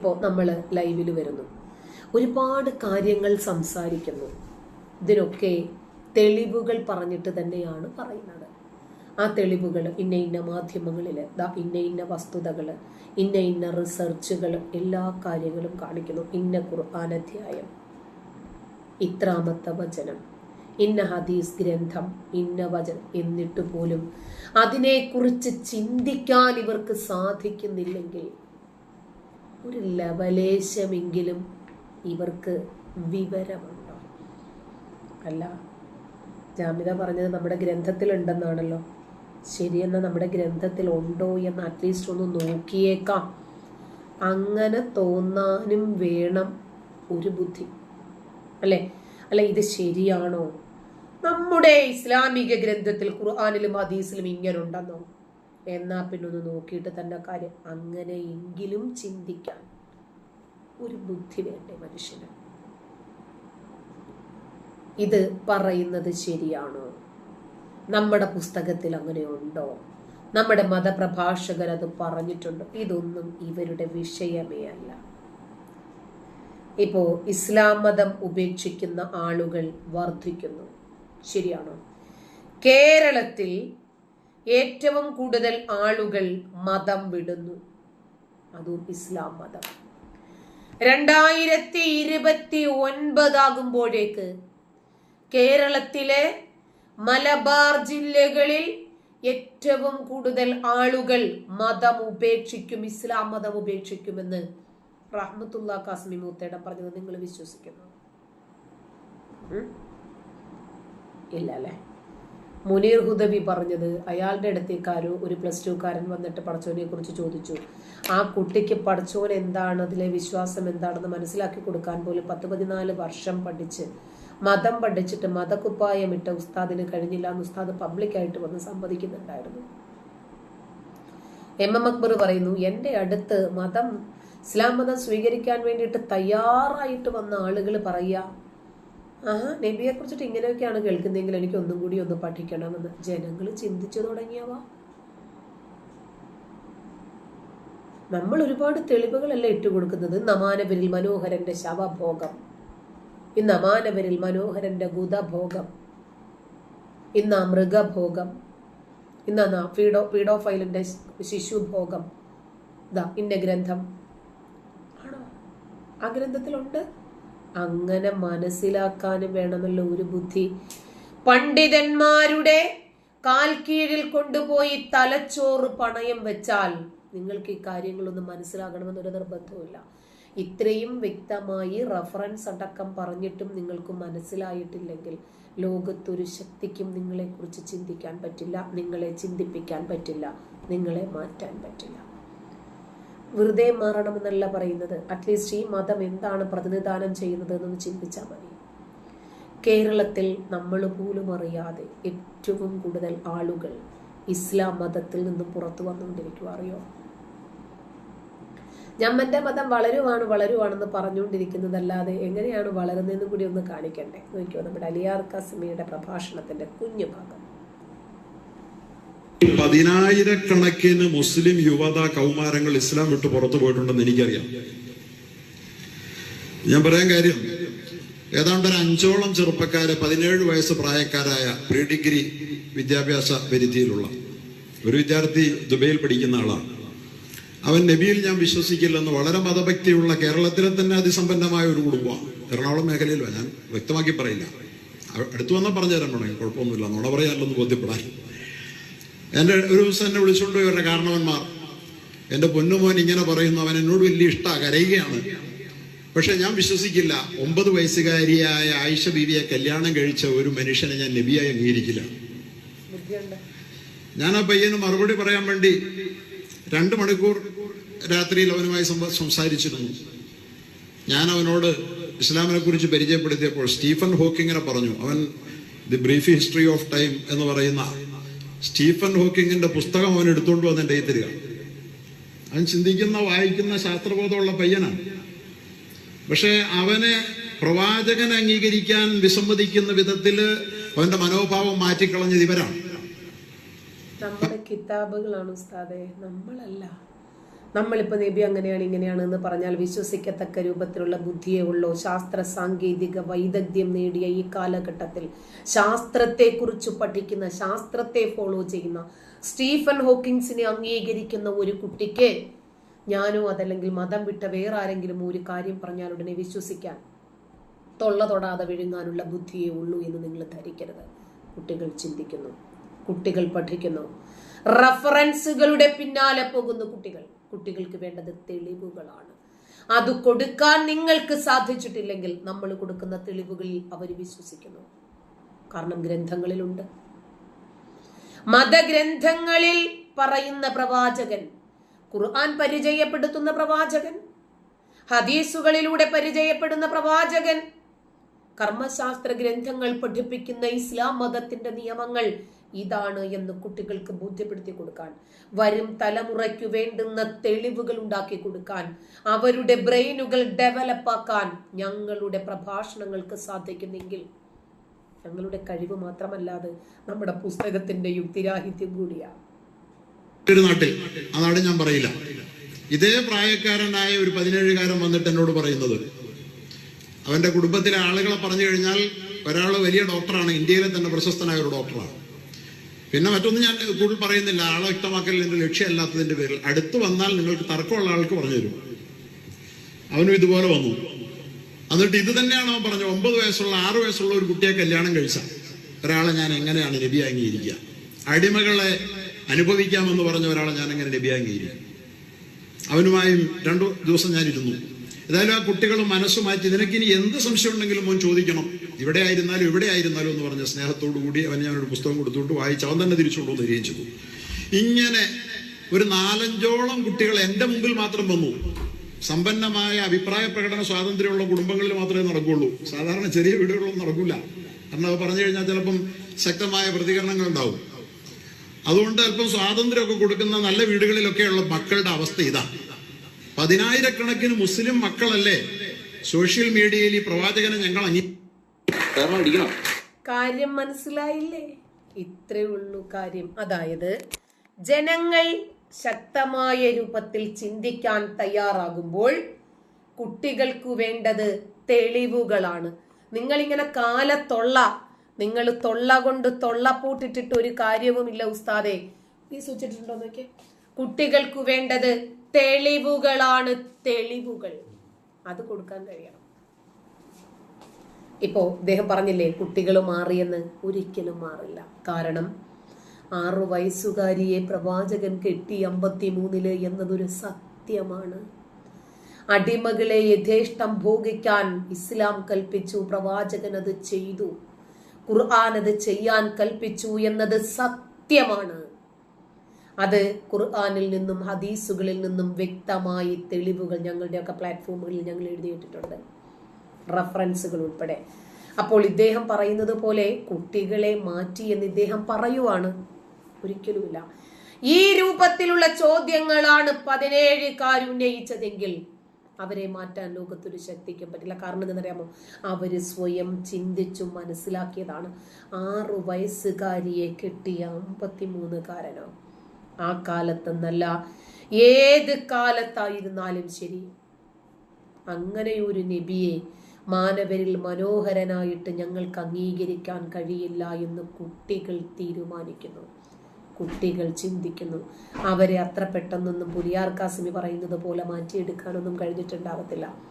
ഇപ്പോൾ നമ്മൾ ലൈവിൽ വരുന്നു. ഒരുപാട് കാര്യങ്ങൾ സംസാരിക്കുന്നു. ഇതിനൊക്കെ തെളിവുകൾ പറഞ്ഞിട്ട് തന്നെയാണ് പറയുന്നത്. ആ തെളിവുകൾ ഇന്ന ഇന്ന മാധ്യമങ്ങളിൽ ഇന്ന ഇന്ന വസ്തുതകൾ ഇന്ന ഇന്ന റിസർച്ചുകൾ എല്ലാ കാര്യങ്ങളും കാണിക്കുന്നു. ഇന്ന ഖുർആൻ അധ്യായം ഇത്രാമത്തെ വചനം ഇന്ന ഹദീസ് ഗ്രന്ഥം ഇന്ന വചനം എന്നിട്ട് പോലും അതിനെക്കുറിച്ച് ചിന്തിക്കാൻ ഇവർക്ക് സാധിക്കുന്നില്ലെങ്കിൽ ഒരു ലവലേശമെങ്കിലും ഇവർക്ക് വിവരമുണ്ടോ? അല്ല ജാമിത പറഞ്ഞത് നമ്മുടെ ഗ്രന്ഥത്തിലുണ്ടെന്നാണല്ലോ. ശരിയെന്ന നമ്മുടെ ഗ്രന്ഥത്തിൽ ഉണ്ടോ എന്ന് അറ്റ്ലീസ്റ്റ് ഒന്ന് നോക്കിയേക്കാം. അങ്ങനെ തോന്നാനും വേണം ഒരു ബുദ്ധി. അല്ലേ? അല്ല ഇത് ശരിയാണോ? നമ്മുടെ ഇസ്ലാമിക ഗ്രന്ഥത്തിൽ ഖുർആാനിലും ഹദീസിലും ഇങ്ങനെ ഉണ്ടെന്നോ എന്നാ പിന്നെ ഒന്ന് നോക്കിയിട്ട് തന്നെ കാര്യം അങ്ങനെയെങ്കിലും ചിന്തിക്കാൻ ഒരു ബുദ്ധി വേണ്ടേ മനുഷ്യന്? ഇത് പറയുന്നത് ശരിയാണോ? നമ്മുടെ പുസ്തകത്തിൽ അങ്ങനെ ഉണ്ടോ? നമ്മുടെ മതപ്രഭാഷകർ അത് പറഞ്ഞിട്ടുണ്ട്. ഇതൊന്നും ഇവരുടെ വിഷയമേ അല്ല. ഇപ്പോ ഇസ്ലാം മതം ഉപേക്ഷിക്കുന്ന ആളുകൾ വർദ്ധിക്കുന്നു. ശരിയാണോ? കേരളത്തിൽ ഏറ്റവും കൂടുതൽ ആളുകൾ മതം വിടുന്നു. അതും ഇസ്ലാം മതം. രണ്ടായിരത്തി ഇരുപത്തി ഒൻപതാകുമ്പോഴേക്ക് കേരളത്തിലെ മലബാർ ജില്ലകളിൽ ഏറ്റവും കൂടുതൽ ആളുകൾ മതം ഉപേക്ഷിക്കും ഇസ്ലാം മതം ഉപേക്ഷിക്കുമെന്ന് റഹ്മത്തുള്ള കാസ്മി മൂത്തേട പറഞ്ഞത് നിങ്ങൾ വിശ്വസിക്കുന്നു? ഇല്ല അല്ലേ? മുനീർ ഹുദബി പറഞ്ഞത് അയാളുടെ അടുത്തേക്കാരോ ഒരു പ്ലസ് ടുക്കാരൻ വന്നിട്ട് പടച്ചോനെ കുറിച്ച് ചോദിച്ചു. ആ കുട്ടിക്ക് പടച്ചോൻ എന്താണ്? അതിലെ വിശ്വാസം എന്താണെന്ന് മനസ്സിലാക്കി കൊടുക്കാൻ പോലും പത്ത് പതിനാല് വർഷം പഠിച്ച് മതം പഠിച്ചിട്ട് മതക്കുപ്പായം ഇട്ട ഉസ്താദിന് കഴിഞ്ഞില്ല എന്ന് ഉസ്താദ് പബ്ലിക്കായിട്ട് വന്ന് സമ്മതിക്കുന്നുണ്ടായിരുന്നു എം എം അക്ബർ പറയുന്നു എന്റെ അടുത്ത് മതം ഇസ്ലാം മതം സ്വീകരിക്കാൻ വേണ്ടിയിട്ട് തയ്യാറായിട്ട് വന്ന ആളുകൾ പറയുക ആഹാ നബിയെ കുറിച്ചിട്ട് ഇങ്ങനെയൊക്കെയാണ് കേൾക്കുന്നതെങ്കിൽ എനിക്ക് ഒന്നും കൂടി ഒന്ന് പഠിക്കണമെന്ന്. ജനങ്ങൾ ചിന്തിച്ചു തുടങ്ങിയവ. നമ്മൾ ഒരുപാട് തെളിവുകളല്ല ഇട്ടുകൊടുക്കുന്നത് നമാനവരിൽ മനോഹരന്റെ ശവഭോഗം. ഇന്ന് അമാനവരിൽ മനോഹരന്റെ ഗുതഭോഗം ഇന്ന് ആ മൃഗഭോഗം. ഇന്ന് പീഡോ പീഡോഫൈലിന്റെ ശിശുഭോഗം. ഇന്ന ഗ്രന്ഥം. ആണോ? ആ ഗ്രന്ഥത്തിലുണ്ട്. അങ്ങനെ മനസ്സിലാക്കാനും വേണമല്ലോ ഒരു ബുദ്ധി. പണ്ഡിതന്മാരുടെ കാൽ കീഴിൽ കൊണ്ടുപോയി തലച്ചോറ് പണയം വെച്ചാൽ നിങ്ങൾക്ക് ഈ കാര്യങ്ങളൊന്നും മനസ്സിലാകണമെന്നൊരു നിർബന്ധവുമില്ല. ഇത്രയും വ്യക്തമായി റഫറൻസ് അടക്കം പറഞ്ഞിട്ടും നിങ്ങൾക്ക് മനസ്സിലായിട്ടില്ലെങ്കിൽ ലോകത്തൊരു ശക്തിക്കും നിങ്ങളെക്കുറിച്ച് ചിന്തിക്കാൻ പറ്റില്ല നിങ്ങളെ ചിന്തിപ്പിക്കാൻ പറ്റില്ല നിങ്ങളെ മാറ്റാൻ പറ്റില്ല. വെറുതെ മാറണമെന്നല്ല പറയുന്നത്. അറ്റ്ലീസ്റ്റ് ഈ മതം എന്താണ് പ്രതിനിധാനം ചെയ്യുന്നത് എന്നൊന്ന് ചിന്തിച്ചാൽ മതി. കേരളത്തിൽ നമ്മൾ പോലും അറിയാതെ ഏറ്റവും കൂടുതൽ ആളുകൾ ഇസ്ലാം മതത്തിൽ നിന്നും പുറത്തു വന്നുകൊണ്ടിരിക്കുക അറിയോ? ഞമ്മന്റെ മതം വളരുവാണ് വളരുവാണെന്ന് പറഞ്ഞുകൊണ്ടിരിക്കുന്നതല്ലാതെ എങ്ങനെയാണ് വളരുന്നതെന്നും കൂടി ഒന്ന് കാണിക്കണ്ടേ? നോക്കിയോ നമ്മുടെ അലിയാർ കസ്മിയുടെ പ്രഭാഷണത്തിന്റെ കുഞ്ഞു ഭാഗം. പതിനായിരക്കണക്കിന് മുസ്ലിം യുവത കൗമാരങ്ങൾ ഇസ്ലാം വിട്ട് പുറത്തു പോയിട്ടുണ്ടെന്ന് എനിക്കറിയാം. ഞാൻ പറയാൻ കാര്യം ഏതാണ്ട് ഒരു അഞ്ചോളം ചെറുപ്പക്കാര് പതിനേഴ് വയസ്സ് പ്രായക്കാരായ പ്രീ ഡിഗ്രി വിദ്യാഭ്യാസ പരിധിയിലുള്ള ഒരു വിദ്യാർത്ഥി ദുബൈയിൽ പഠിക്കുന്ന ആളാണ്. അവൻ നബിയിൽ ഞാൻ വിശ്വസിക്കില്ലെന്ന് വളരെ മതഭക്തിയുള്ള കേരളത്തിലെ തന്നെ അതിസമ്പന്നമായ ഒരു കുടുംബമാണ്. എറണാകുളം മേഖലയിലാണ് ഞാൻ വ്യക്തമാക്കി പറയില്ല. അടുത്തു വന്നാൽ വന്നാൽ പറഞ്ഞു കുഴപ്പമൊന്നുമില്ല. നുണ പറയാനല്ലെന്ന് ബോധ്യപ്പെടാൻ എന്റെ ഒരു ദിവസം എന്നെ വിളിച്ചുകൊണ്ട് പോയി കാരണവന്മാർ. എന്റെ പൊന്നുമോൻ ഇങ്ങനെ പറയുന്നു അവൻ എന്നോട് വലിയ ഇഷ്ടമാണ് കരയുകയാണ്. പക്ഷെ ഞാൻ വിശ്വസിക്കില്ല. ഒമ്പത് വയസ്സുകാരിയായ ആയിഷ ബീവിയെ കല്യാണം കഴിച്ച ഒരു മനുഷ്യനെ ഞാൻ നബിയായി അംഗീകരിക്കില്ല. ഞാൻ ആ പയ്യന് മറുപടി പറയാൻ വേണ്ടി രണ്ട് മണിക്കൂർ രാത്രിയിൽ അവനുമായി സംസാരിച്ചിരുന്നു. ഞാൻ അവനോട് ഇസ്ലാമിനെ കുറിച്ച് പരിചയപ്പെടുത്തിയപ്പോൾ സ്റ്റീഫൻ ഹോക്കിങ്ങിനെ പറഞ്ഞു. അവൻ the brief history of time എന്ന് പറയുന്ന സ്റ്റീഫൻ ഹോക്കിങ്ങിന്റെ പുസ്തകം അവൻ എടുത്തുകൊണ്ട് വന്ന് എന്റെ തരിക. അവൻ ചിന്തിക്കുന്ന വായിക്കുന്ന ശാസ്ത്രബോധമുള്ള പയ്യനാണ്. പക്ഷെ അവനെ പ്രവാചകൻ അംഗീകരിക്കാൻ വിസമ്മതിക്കുന്ന വിധത്തിൽ അവന്റെ മനോഭാവം മാറ്റിക്കളഞ്ഞത് ഇവരാണ്. നമ്മുടെ കിതാബുകളാണ് ഉസ്താദെ നമ്മളല്ല. നമ്മളിപ്പോൾ നബി അങ്ങനെയാണ് ഇങ്ങനെയാണ് എന്ന് പറഞ്ഞാൽ വിശ്വസിക്കത്തക്ക രൂപത്തിലുള്ള ബുദ്ധിയേ ഉള്ളൂ. ശാസ്ത്ര സാങ്കേതിക വൈദഗ്ധ്യം നേടിയ ഈ കാലഘട്ടത്തിൽ ശാസ്ത്രത്തെക്കുറിച്ച് പഠിക്കുന്ന ശാസ്ത്രത്തെ ഫോളോ ചെയ്യുന്ന സ്റ്റീഫൻ ഹോക്കിൻസിനെ അംഗീകരിക്കുന്ന ഒരു കുട്ടിക്ക് ഞാനോ അതല്ലെങ്കിൽ മതം വിട്ട വേറെ ആരെങ്കിലും ഒരു കാര്യം പറഞ്ഞാൽ ഉടനെ വിശ്വസിക്കാൻ തൊള്ള തൊടാതെ വിഴുങ്ങാനുള്ള ബുദ്ധിയേ ഉള്ളൂ എന്ന് നിങ്ങൾ ധരിക്കരുത്. കുട്ടികൾ ചിന്തിക്കുന്നു കുട്ടികൾ പഠിക്കുന്നു. റഫറൻസുകളുടെ പിന്നാലെ പോകുന്നു കുട്ടികൾ. കുട്ടികൾക്ക് വേണ്ടത് തെളിവുകളാണ്. അത് കൊടുക്കാൻ നിങ്ങൾക്ക് സാധിച്ചിട്ടില്ലെങ്കിൽ നമ്മൾ കൊടുക്കുന്ന തെളിവുകളിൽ അവർ വിശ്വസിക്കുന്നു. കാരണം ഗ്രന്ഥങ്ങളിലുണ്ട്. മതഗ്രന്ഥങ്ങളിൽ പറയുന്ന പ്രവാചകൻ ഖുർആൻ പരിചയപ്പെടുത്തുന്ന പ്രവാചകൻ ഹദീസുകളിലൂടെ പരിചയപ്പെടുന്ന പ്രവാചകൻ കർമ്മശാസ്ത്ര ഗ്രന്ഥങ്ങൾ പഠിപ്പിക്കുന്ന ഇസ്ലാം മതത്തിന്റെ നിയമങ്ങൾ ഇതാണ് എന്ന് കുട്ടികൾക്ക് ബോധ്യപ്പെടുത്തി കൊടുക്കാൻ. വരും തലമുറയ്ക്ക് വേണ്ടുന്ന തെളിവുകൾ ഉണ്ടാക്കി കൊടുക്കാൻ അവരുടെ ബ്രെയിനുകൾ ഡെവലപ്പാക്കാൻ ഞങ്ങളുടെ പ്രഭാഷണങ്ങൾക്ക് സാധിക്കുന്നെങ്കിൽ ഞങ്ങളുടെ കഴിവ് മാത്രമല്ലാതെ നമ്മുടെ പുസ്തകത്തിന്റെ യുക്തിരാഹിത്യം കൂടിയാണ്. ഒരു നാട്ടിൽ ഞാൻ പറയില്ല. ഇതേ പ്രായക്കാരനായ ഒരു പതിനേഴുകാരൻ വന്നിട്ട് എന്നോട് പറയുന്നത്. അവന്റെ കുടുംബത്തിലെ ആളുകളെ പറഞ്ഞു കഴിഞ്ഞാൽ ഒരാൾ വലിയ ഡോക്ടറാണ് ഇന്ത്യയിലെ തന്നെ പ്രശസ്തനായ ഒരു ഡോക്ടറാണ് പിന്നെ മറ്റൊന്നും ഞാൻ കൂടുതൽ പറയുന്നില്ല. ആളെ വ്യക്തമാക്കൽ എന്റെ ലക്ഷ്യമല്ലാത്തതിന്റെ പേരിൽ. അടുത്ത് വന്നാൽ നിങ്ങൾക്ക് തർക്കമുള്ള ആൾക്ക് പറഞ്ഞു തരും. അവനും ഇതുപോലെ വന്നു. എന്നിട്ട് ഇത് തന്നെയാണ് പറഞ്ഞു ഒമ്പത് വയസ്സുള്ള ആറ് വയസ്സുള്ള ഒരു കുട്ടിയെ കല്യാണം കഴിച്ച ഒരാളെ ഞാൻ എങ്ങനെയാണ് നബി അംഗീകരിക്കുക അടിമകളെ അനുഭവിക്കാമെന്ന് പറഞ്ഞ ഒരാളെ ഞാൻ എങ്ങനെ നബി അംഗീകരിക്കും അവനുമായും രണ്ടു ദിവസം ഞാൻ ഇരുന്നു. ഏതായാലും ആ കുട്ടികൾ മനസ്സ് മാറ്റി നിനക്ക് ഇനി എന്ത് സംശയം ഉണ്ടെങ്കിലും മോൻ ചോദിക്കണം. ഇവിടെ ആയിരുന്നാലും ഇവിടെ ആയിരുന്നാലും എന്ന് പറഞ്ഞ സ്നേഹത്തോടു കൂടി അവൻ ഞാനൊരു പുസ്തകം കൊടുത്തുകൊണ്ട് വായിച്ച് അവൻ തന്നെ തിരിച്ചുകൊണ്ടു തരികയും ചെയ്തു. ഇങ്ങനെ ഒരു നാലഞ്ചോളം കുട്ടികൾ എന്റെ മുമ്പിൽ മാത്രം വന്നു. സമ്പന്നമായ അഭിപ്രായ പ്രകടന സ്വാതന്ത്ര്യമുള്ള കുടുംബങ്ങളിൽ മാത്രമേ നടക്കുകയുള്ളൂ. സാധാരണ ചെറിയ വീടുകളിലൊന്നും നടക്കില്ല. കാരണം അത് പറഞ്ഞു കഴിഞ്ഞാൽ ചിലപ്പം ശക്തമായ പ്രതികരണങ്ങൾ ഉണ്ടാവും. അതുകൊണ്ട് അല്പം സ്വാതന്ത്ര്യമൊക്കെ കൊടുക്കുന്ന നല്ല വീടുകളിലൊക്കെയുള്ള മക്കളുടെ അവസ്ഥ ഇതാ. പതിനായിരക്കണക്കിന് മുസ്ലിം മക്കളല്ലേ? സോഷ്യൽ മീഡിയയിൽ ഈ പ്രവാചകനെ ഞങ്ങൾ അംഗീകരിക്കണം കാരണം അടിക്കണം. കാര്യം മനസ്സിലായില്ലേ? ഇത്രേ ഉള്ളൂ കാര്യം. അതായത് ജനങ്ങൾ ശക്തമായ രൂപത്തിൽ ചിന്തിക്കാൻ തയ്യാറാകുമ്പോൾ കുട്ടികൾക്ക് വേണ്ടത് തെളിവുകളാണ്. നിങ്ങളിങ്ങനെ കാലത്തൊള്ള നിങ്ങൾ തൊള്ള കൊണ്ട് തൊള്ള പൂട്ടിട്ടിട്ട് ഒരു കാര്യവുമില്ല ഉസ്താദേ. നീ സൂചിച്ചിട്ടുണ്ടോ നോക്കിയേ. കുട്ടികൾക്ക് വേണ്ടത് തെളിവുകളാണ് തെളിവുകൾ. അത് കൊടുക്കാൻ കഴിയണം. ഇപ്പോ ഇദ്ദേഹം പറഞ്ഞില്ലേ കുട്ടികൾ മാറിയെന്ന് ഒരിക്കലും മാറില്ല. കാരണം ആറു വയസ്സുകാരിയെ പ്രവാചകൻ കെട്ടി അമ്പത്തിമൂന്നിൽ എന്നതൊരു സത്യമാണ്. അടിമകളെ യഥേഷ്ടം ഭോഗിക്കാൻ ഇസ്ലാം കൽപ്പിച്ചു പ്രവാചകൻ അത് ചെയ്തു. ഖുർആൻ അത് ചെയ്യാൻ കൽപ്പിച്ചു എന്നത് സത്യമാണ്. അത് ഖുർആാനിൽ നിന്നും ഹദീസുകളിൽ നിന്നും വ്യക്തമായി തെളിവുകൾ ഞങ്ങളുടെയൊക്കെ പ്ലാറ്റ്ഫോമുകളിൽ ഞങ്ങൾ എഴുതിയിട്ടിട്ടുണ്ട്. റഫറൻസുകൾ ഉൾപ്പെടെ. അപ്പോൾ ഇദ്ദേഹം പറയുന്നത് പോലെ കുട്ടികളെ മാറ്റി എന്ന് ഇദ്ദേഹം പറയുവാണ്. ഒരിക്കലുമില്ല. ഈ രൂപത്തിലുള്ള ചോദ്യങ്ങളാണ് പതിനേഴുകാർ ഉന്നയിച്ചതെങ്കിൽ അവരെ മാറ്റാൻ ലോകത്തൊരു ശക്തിക്കും പറ്റില്ല. കാരണം എന്തെന്നറിയാമോ അവർ സ്വയം ചിന്തിച്ചു മനസ്സിലാക്കിയതാണ്. ആറു വയസ്സുകാരിയെ കിട്ടിയ അമ്പത്തിമൂന്നുകാരനോ ആ കാലത്തെന്നല്ല. ഏത് കാലത്തായിരുന്നാലും ശരി. അങ്ങനെ ഒരു നബിയെ മാനവരിൽ മനോഹരനായിട്ട് ഞങ്ങൾക്ക് അംഗീകരിക്കാൻ കഴിയില്ല എന്ന് കുട്ടികൾ തീരുമാനിക്കുന്നു. കുട്ടികൾ ചിന്തിക്കുന്നു. അവരെ അത്ര പെട്ടെന്നൊന്നും പുലിയാർ കാസിമി പറയുന്നത് പോലെ മാറ്റിയെടുക്കാനൊന്നും കഴിഞ്ഞിട്ടുണ്ടാവത്തില്ല.